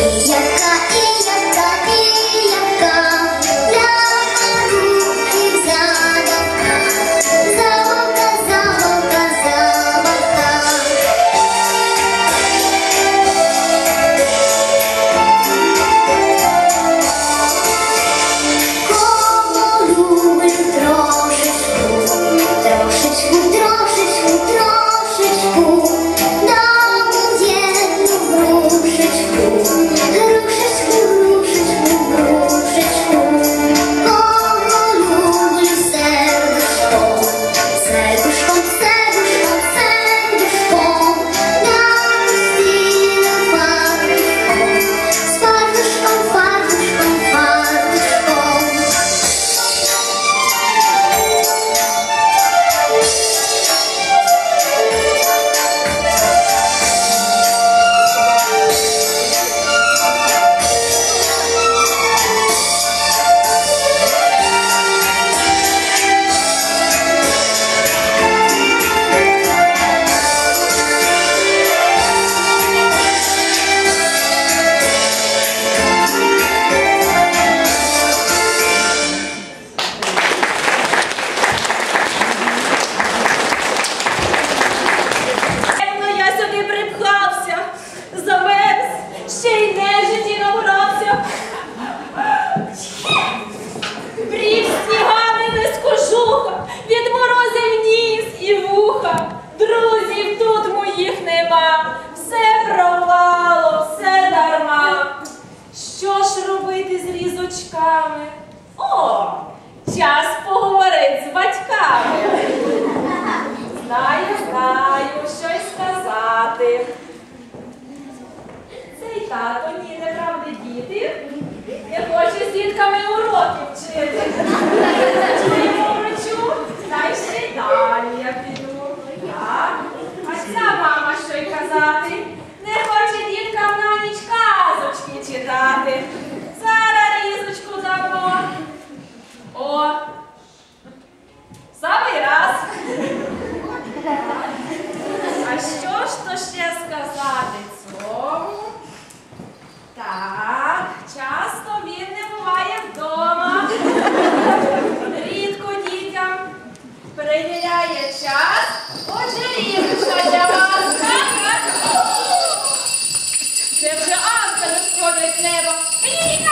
Яка і книжками. О, час поговорити з батьками. Знаю, знаю, щось сказати. Цей тато ні, не правди діти. не хоче з дітками уроки вчити. час. Отже, рівничка для вас. Це вже Анка не сходить з неба. Мені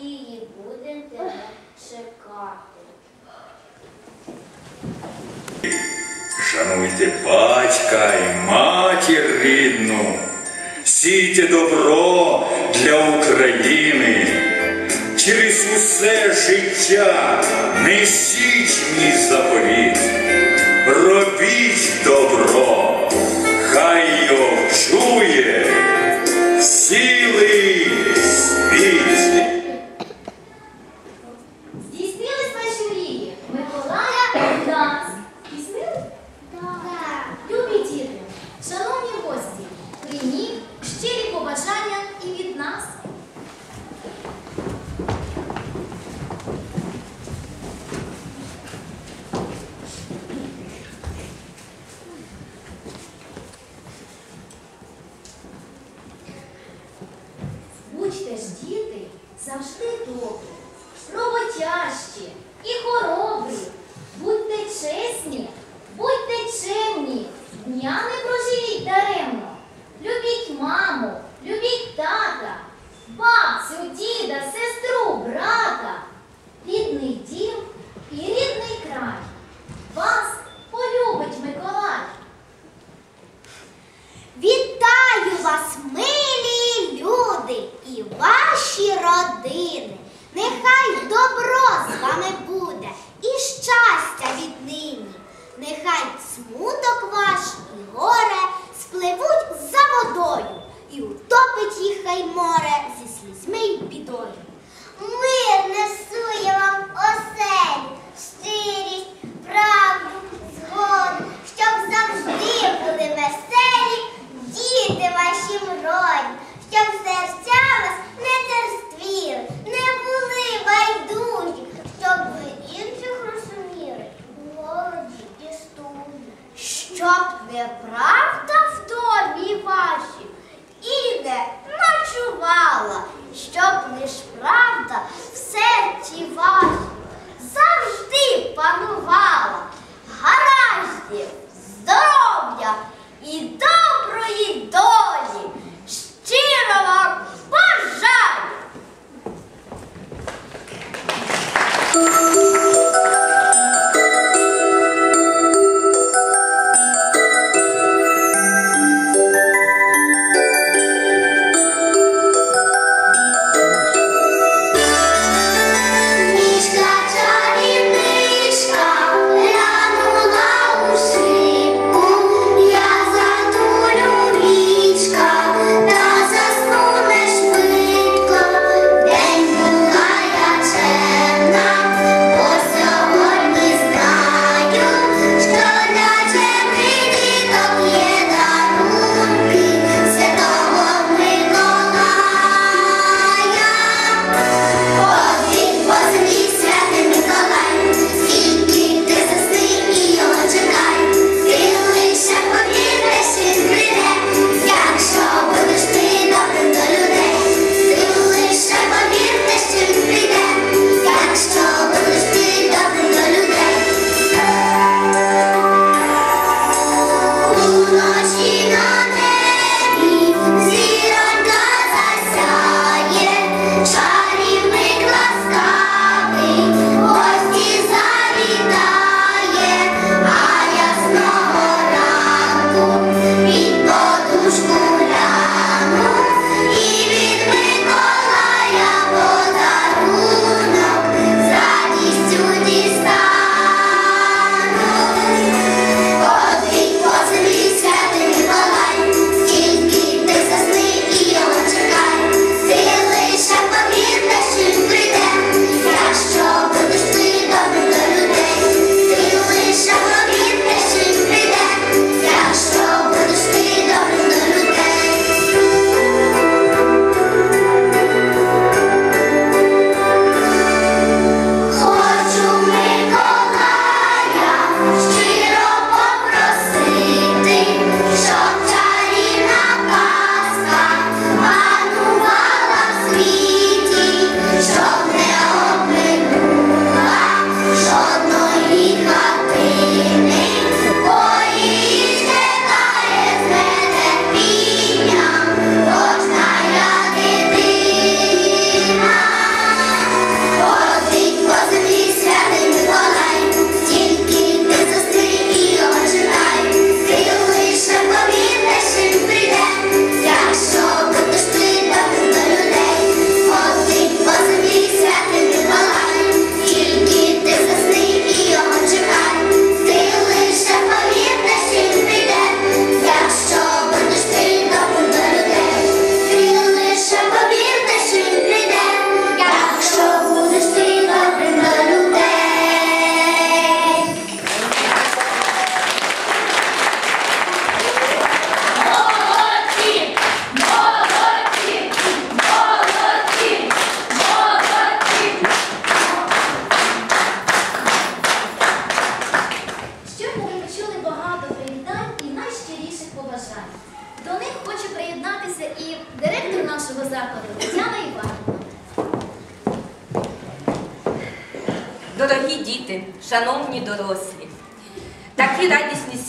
Надії будем тебе чекати. Шануйте батька і матір рідну, сійте добро для України. Через усе життя несіть мій заповіт. Робіть добро, хай його чує. Будьте ж діти завжди добрі, роботящі і хоробрі. Будьте чесні, будьте чемні, дня не проживіть даремно. Любіть маму, любіть тата, бабцю, діда. годин.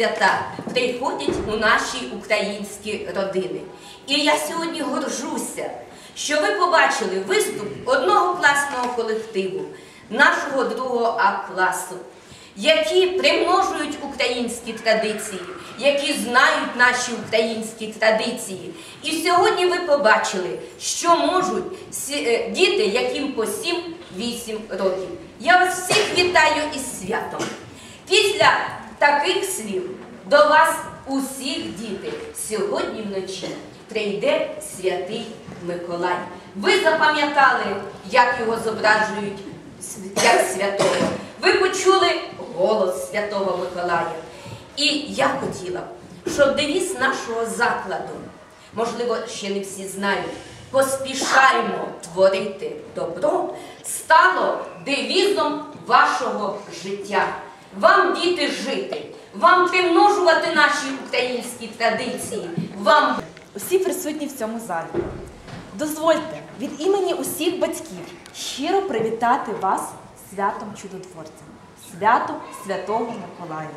свята приходять у наші українські родини. І я сьогодні горжуся, що ви побачили виступ одного класного колективу, нашого другого А класу, які примножують українські традиції, які знають наші українські традиції. І сьогодні ви побачили, що можуть е, діти, яким по 7-8 років. Я вас всіх вітаю із святом. Після Таких слів до вас усіх діти сьогодні вночі прийде святий Миколай. Ви запам'ятали, як його зображують як святого. Ви почули голос святого Миколая. І я хотіла, щоб девіз нашого закладу, можливо, ще не всі знають, поспішаймо творити добро, стало девізом вашого життя вам діти жити, вам примножувати наші українські традиції, вам усі присутні в цьому залі. Дозвольте від імені усіх батьків щиро привітати вас святом чудотворця, святом Святого Миколая.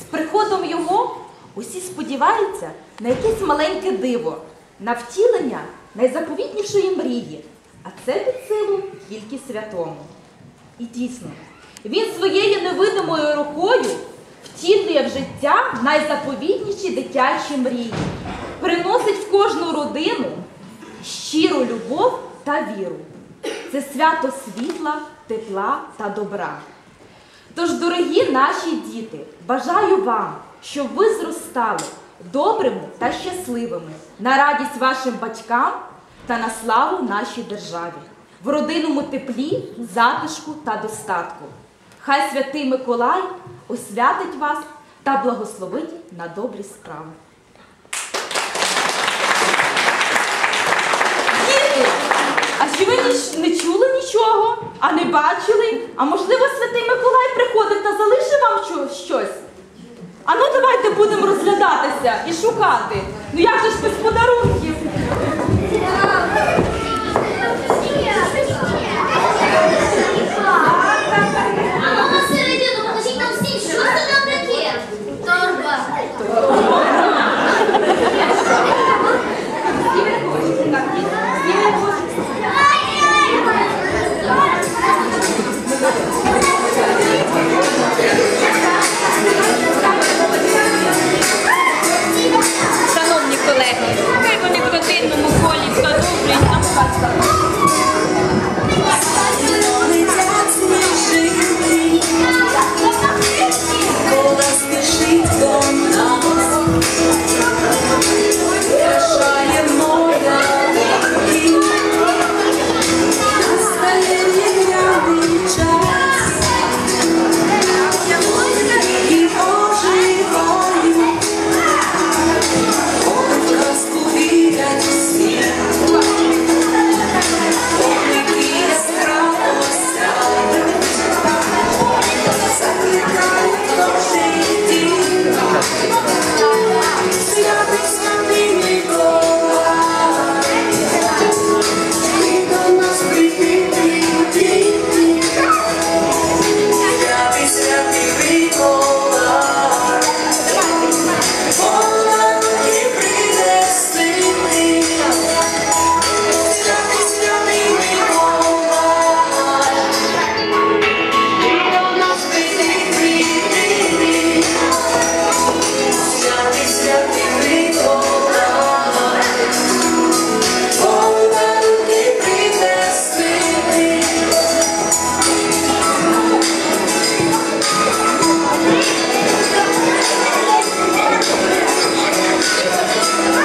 З приходом його усі сподіваються на якесь маленьке диво, на втілення найзаповітнішої мрії, а це під силу тільки святому. І дійсно, він своєю невидимою рукою втілює в життя найзаповітніші дитячі мрії, приносить в кожну родину щиру любов та віру. Це свято світла, тепла та добра. Тож, дорогі наші діти, бажаю вам, щоб ви зростали добрими та щасливими на радість вашим батькам та на славу нашій державі, в родинному теплі, затишку та достатку. Хай святий Миколай освятить вас та благословить на добрі справи. Діти, а чи ви не чули нічого, а не бачили? А можливо, святий Миколай приходив та залишив вам щось? А ну давайте будемо розглядатися і шукати. Ну як же ж без подарунків?